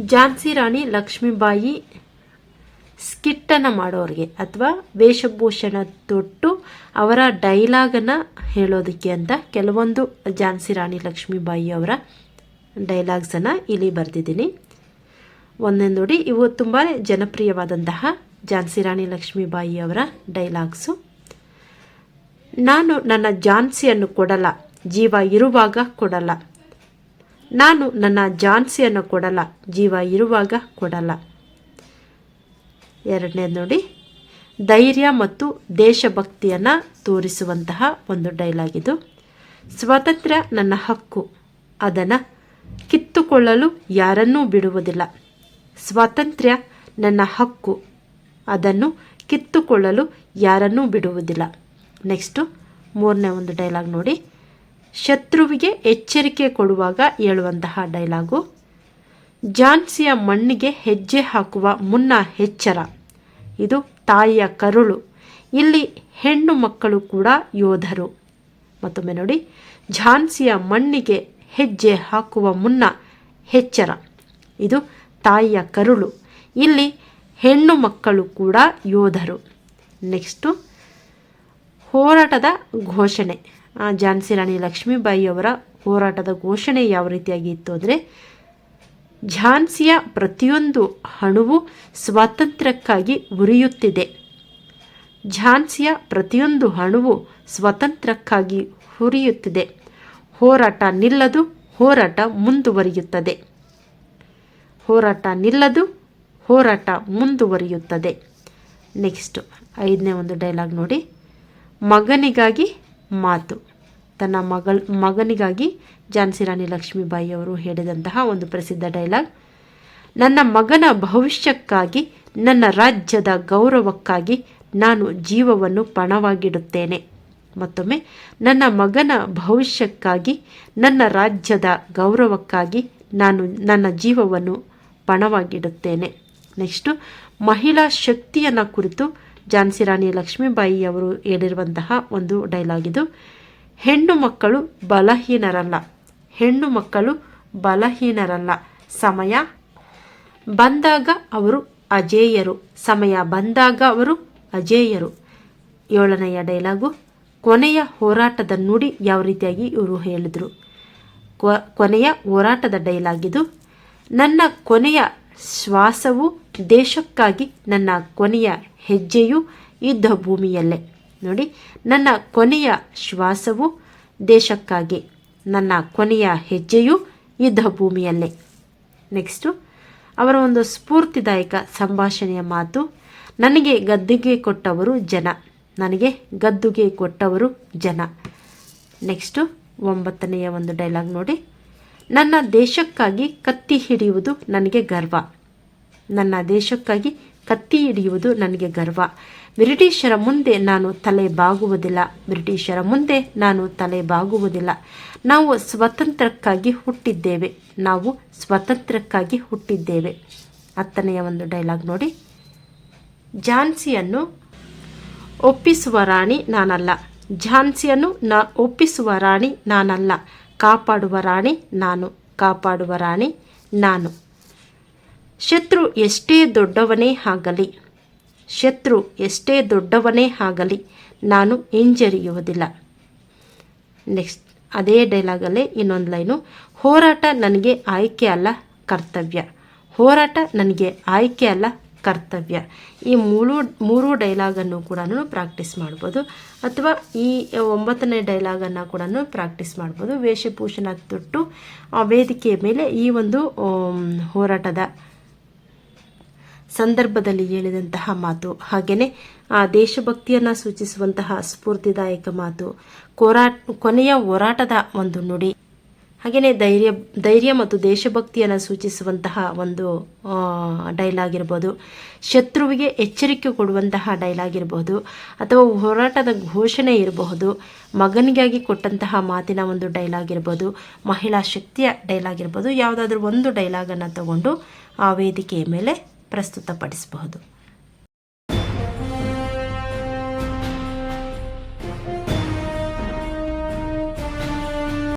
ಝಾನ್ಸಿ ರಾಣಿ, ಲಕ್ಷ್ಮೀಬಾಯಿ ಸ್ಕಿಟ್ಟನ್ನು ಮಾಡೋರಿಗೆ ಅಥವಾ ವೇಷಭೂಷಣ ತೊಟ್ಟು ಅವರ ಡೈಲಾಗನ್ನು ಹೇಳೋದಕ್ಕೆ ಅಂತ ಕೆಲವೊಂದು ಝಾನ್ಸಿ ರಾಣಿ, ಲಕ್ಷ್ಮೀಬಾಯಿ ಅವರ ಡೈಲಾಗ್ಸನ್ನು ಇಲ್ಲಿ ಬರೆದಿದ್ದೀನಿ. ಒಂದೇ ನೋಡಿ, ಇವು ತುಂಬಾ ಜನಪ್ರಿಯವಾದಂತಹ ಝಾನ್ಸಿ ರಾಣಿ, ಲಕ್ಷ್ಮೀಬಾಯಿ ಅವರ ಡೈಲಾಗ್ಸು. ನಾನು ನನ್ನ ಝಾನ್ಸಿಯನ್ನು ಕೊಡಲ್ಲ, ಜೀವ ಇರುವಾಗ ಕೊಡಲ್ಲ. ನಾನು ನನ್ನ ಜಾನ್ಸಿಯನ್ನು ಕೊಡಲ್ಲ, ಜೀವ ಇರುವಾಗ ಕೊಡಲ್ಲ. ಎರಡನೇದು ನೋಡಿ, ಧೈರ್ಯ ಮತ್ತು ದೇಶಭಕ್ತಿಯನ್ನು ತೋರಿಸುವಂತಹ ಒಂದು ಡೈಲಾಗ್ ಇದು. ಸ್ವಾತಂತ್ರ್ಯ ನನ್ನ ಹಕ್ಕು, ಅದನ್ನು ಕಿತ್ತುಕೊಳ್ಳಲು ಯಾರನ್ನೂ ಬಿಡುವುದಿಲ್ಲ. ಸ್ವಾತಂತ್ರ್ಯ ನನ್ನ ಹಕ್ಕು, ಅದನ್ನು ಕಿತ್ತುಕೊಳ್ಳಲು ಯಾರನ್ನೂ ಬಿಡುವುದಿಲ್ಲ. ನೆಕ್ಸ್ಟು ಮೂರನೇ ಒಂದು ಡೈಲಾಗ್ ನೋಡಿ. ಶತ್ರುವಿಗೆ ಎಚ್ಚರಿಕೆ ಕೊಡುವಾಗ ಹೇಳುವಂತಹ ಡೈಲಾಗು, ಝಾನ್ಸಿಯ ಮಣ್ಣಿಗೆ ಹೆಜ್ಜೆ ಹಾಕುವ ಮುನ್ನ ಎಚ್ಚರ. ಇದು ತಾಯಿಯ ಕರುಳು. ಇಲ್ಲಿ ಹೆಣ್ಣು ಮಕ್ಕಳು ಕೂಡ ಯೋಧರು. ಮತ್ತೊಮ್ಮೆ ನೋಡಿ, ಝಾನ್ಸಿಯ ಮಣ್ಣಿಗೆ ಹೆಜ್ಜೆ ಹಾಕುವ ಮುನ್ನ ಎಚ್ಚರ. ಇದು ತಾಯಿಯ ಕರುಳು. ಇಲ್ಲಿ ಹೆಣ್ಣು ಮಕ್ಕಳು ಕೂಡ ಯೋಧರು. ನೆಕ್ಸ್ಟು, ಹೋರಾಟದ ಘೋಷಣೆ. ಝಾನ್ಸಿ ರಾಣಿ ಲಕ್ಷ್ಮೀಬಾಯಿ ಅವರ ಹೋರಾಟದ ಘೋಷಣೆ ಯಾವ ರೀತಿಯಾಗಿ ಇತ್ತು ಅಂದರೆ, ಝಾನ್ಸಿಯ ಪ್ರತಿಯೊಂದು ಹಣವು ಸ್ವಾತಂತ್ರ್ಯಕ್ಕಾಗಿ ಉರಿಯುತ್ತಿದೆ. ಝಾನ್ಸಿಯ ಪ್ರತಿಯೊಂದು ಹಣವು ಸ್ವಾತಂತ್ರ್ಯಕ್ಕಾಗಿ ಹುರಿಯುತ್ತಿದೆ ಹೋರಾಟ ನಿಲ್ಲದು ಹೋರಾಟ ಮುಂದುವರಿಯುತ್ತದೆ. ಹೋರಾಟ ನಿಲ್ಲದು ಹೋರಾಟ ಮುಂದುವರಿಯುತ್ತದೆ. ನೆಕ್ಸ್ಟು ಐದನೇ ಒಂದು ಡೈಲಾಗ್ ನೋಡಿ. ಮಗನಿಗಾಗಿ ಮಾತು. ತನ್ನ ಮಗಳ, ಮಗನಿಗಾಗಿ ಝಾನ್ಸಿ ರಾಣಿ ಲಕ್ಷ್ಮೀಬಾಯಿ ಅವರು ಹೇಳಿದಂತಹ ಒಂದು ಪ್ರಸಿದ್ಧ ಡೈಲಾಗ್. ನನ್ನ ಮಗನ ಭವಿಷ್ಯಕ್ಕಾಗಿ, ನನ್ನ ರಾಜ್ಯದ ಗೌರವಕ್ಕಾಗಿ ನಾನು ಜೀವವನ್ನು ಪಣವಾಗಿಡುತ್ತೇನೆ. ಮತ್ತೊಮ್ಮೆ, ನನ್ನ ಮಗನ ಭವಿಷ್ಯಕ್ಕಾಗಿ, ನನ್ನ ರಾಜ್ಯದ ಗೌರವಕ್ಕಾಗಿ ನಾನು ನನ್ನ ಜೀವವನ್ನು ಪಣವಾಗಿಡುತ್ತೇನೆ. ನೆಕ್ಸ್ಟು, ಮಹಿಳಾ ಶಕ್ತಿಯನ್ನು ಕುರಿತು ಝಾನ್ಸಿ ರಾಣಿ ಲಕ್ಷ್ಮೀಬಾಯಿ ಅವರು ಹೇಳಿರುವಂತಹ ಒಂದು ಡೈಲಾಗ್ ಇದು. ಹೆಣ್ಣು ಮಕ್ಕಳು ಬಲಹೀನರಲ್ಲ. ಹೆಣ್ಣು ಮಕ್ಕಳು ಬಲಹೀನರಲ್ಲ. ಸಮಯ. ಬಂದಾಗ ಅವರು ಅಜೇಯರು. ಸಮಯ ಬಂದಾಗ ಅವರು ಅಜೇಯರು. ಏಳನೆಯ ಡೈಲಾಗು ಕೊನೆಯ ಹೋರಾಟದ ನುಡಿ ಯಾವ ರೀತಿಯಾಗಿ ಇವರು ಹೇಳಿದರು. ಕೊನೆಯ ಹೋರಾಟದ ಡೈಲಾಗ್ ಇದು. ನನ್ನ ಕೊನೆಯ ಶ್ವಾಸವು ದೇಶಕ್ಕಾಗಿ ನನ್ನ ಕೊನೆಯ ಹೆಜ್ಜೆಯು ಯುದ್ಧ ಭೂಮಿಯಲ್ಲೇ. ನೋಡಿ, ನನ್ನ ಕೊನೆಯ ಶ್ವಾಸವು ದೇಶಕ್ಕಾಗಿ, ನನ್ನ ಕೊನೆಯ ಹೆಜ್ಜೆಯು ಯುದ್ಧ ಭೂಮಿಯಲ್ಲೇ. ನೆಕ್ಸ್ಟು, ಅವರ ಒಂದು ಸ್ಫೂರ್ತಿದಾಯಕ ಸಂಭಾಷಣೆಯ ಮಾತು, ನನಗೆ ಗದ್ದುಗೆ ಕೊಟ್ಟವರು ಜನ, ನನಗೆ ಗದ್ದುಗೆ ಕೊಟ್ಟವರು ಜನ. ನೆಕ್ಸ್ಟು, ಒಂಬತ್ತನೆಯ ಒಂದು ಡೈಲಾಗ್ ನೋಡಿ, ನನ್ನ ದೇಶಕ್ಕಾಗಿ ಕತ್ತಿ ಹಿಡಿಯುವುದು ನನಗೆ ಗರ್ವ. ನನ್ನ ದೇಶಕ್ಕಾಗಿ ಕತ್ತಿ ಹಿಡಿಯುವುದು ನನಗೆ ಗರ್ವ. ಬ್ರಿಟಿಷರ ಮುಂದೆ ನಾನು ತಲೆ ಬಾಗುವುದಿಲ್ಲ. ಬ್ರಿಟಿಷರ ಮುಂದೆ ನಾನು ತಲೆ ಬಾಗುವುದಿಲ್ಲ. ನಾವು ಸ್ವತಂತ್ರಕ್ಕಾಗಿ ಹುಟ್ಟಿದ್ದೇವೆ. ನಾವು ಸ್ವತಂತ್ರಕ್ಕಾಗಿ ಹುಟ್ಟಿದ್ದೇವೆ. ಹತ್ತನೆಯ ಒಂದು ಡೈಲಾಗ್ ನೋಡಿ. ಝಾನ್ಸಿಯನ್ನು ಒಪ್ಪಿಸುವ ರಾಣಿ ನಾನಲ್ಲ. ಝಾನ್ಸಿಯನ್ನು ನ ಒಪ್ಪಿಸುವ ರಾಣಿ ನಾನಲ್ಲ. ಕಾಪಾಡುವ ರಾಣಿ ನಾನು. ಕಾಪಾಡುವ ರಾಣಿ ನಾನು. ಶತ್ರು ಎಷ್ಟೇ ದೊಡ್ಡವನೇ ಆಗಲಿ, ಶತ್ರು ಎಷ್ಟೇ ದೊಡ್ಡವನೇ ಆಗಲಿ, ನಾನು ಹಿಂಜರಿಯುವುದಿಲ್ಲ. ನೆಕ್ಸ್ಟ್ ಅದೇ ಡೈಲಾಗಲ್ಲೇ ಇನ್ನೊಂದು ಲೈನು ಹೋರಾಟ ನನಗೆ ಆಯ್ಕೆ ಅಲ್ಲ, ಕರ್ತವ್ಯ. ಹೋರಾಟ ನನಗೆ ಆಯ್ಕೆ ಅಲ್ಲ, ಕರ್ತವ್ಯ. ಈ ಮೂರು ಮೂರು ಡೈಲಾಗನ್ನು ಕೂಡ ಪ್ರಾಕ್ಟೀಸ್ ಮಾಡ್ಬೋದು. ಅಥವಾ ಈ ಒಂಬತ್ತನೇ ಡೈಲಾಗನ್ನು ಕೂಡ ಪ್ರಾಕ್ಟೀಸ್ ಮಾಡ್ಬೋದು. ವೇಷಭೂಷಣ ತೊಟ್ಟು ಆ ವೇದಿಕೆಯ ಮೇಲೆ ಈ ಒಂದು ಹೋರಾಟದ ಸಂದರ್ಭದಲ್ಲಿ ಹೇಳಿದಂತಹ ಮಾತು. ಹಾಗೆಯೇ ಆ ದೇಶಭಕ್ತಿಯನ್ನು ಸೂಚಿಸುವಂತಹ ಸ್ಫೂರ್ತಿದಾಯಕ ಮಾತು. ಕೋರಾ, ಕೊನೆಯ ಹೋರಾಟದ ಒಂದು ನುಡಿ. ಹಾಗೆಯೇ ಧೈರ್ಯ ಧೈರ್ಯ ಮತ್ತು ದೇಶಭಕ್ತಿಯನ್ನು ಸೂಚಿಸುವಂತಹ ಒಂದು ಡೈಲಾಗ್ ಇರ್ಬೋದು ಶತ್ರುವಿಗೆ ಎಚ್ಚರಿಕೆ ಕೊಡುವಂತಹ ಡೈಲಾಗ್ ಇರಬಹುದು ಅಥವಾ ಹೋರಾಟದ ಘೋಷಣೆ ಇರಬಹುದು. ಮಗನಿಗಾಗಿ ಕೊಟ್ಟಂತಹ ಮಾತಿನ ಒಂದು ಡೈಲಾಗ್ ಇರ್ಬೋದು ಮಹಿಳಾ ಶಕ್ತಿಯ ಡೈಲಾಗ್ ಇರ್ಬೋದು ಯಾವುದಾದ್ರೂ ಒಂದು ಡೈಲಾಗನ್ನು ತಗೊಂಡು ಆ ವೇದಿಕೆಯ ಮೇಲೆ ಪ್ರಸ್ತುತಪಡಿಸಬಹುದು.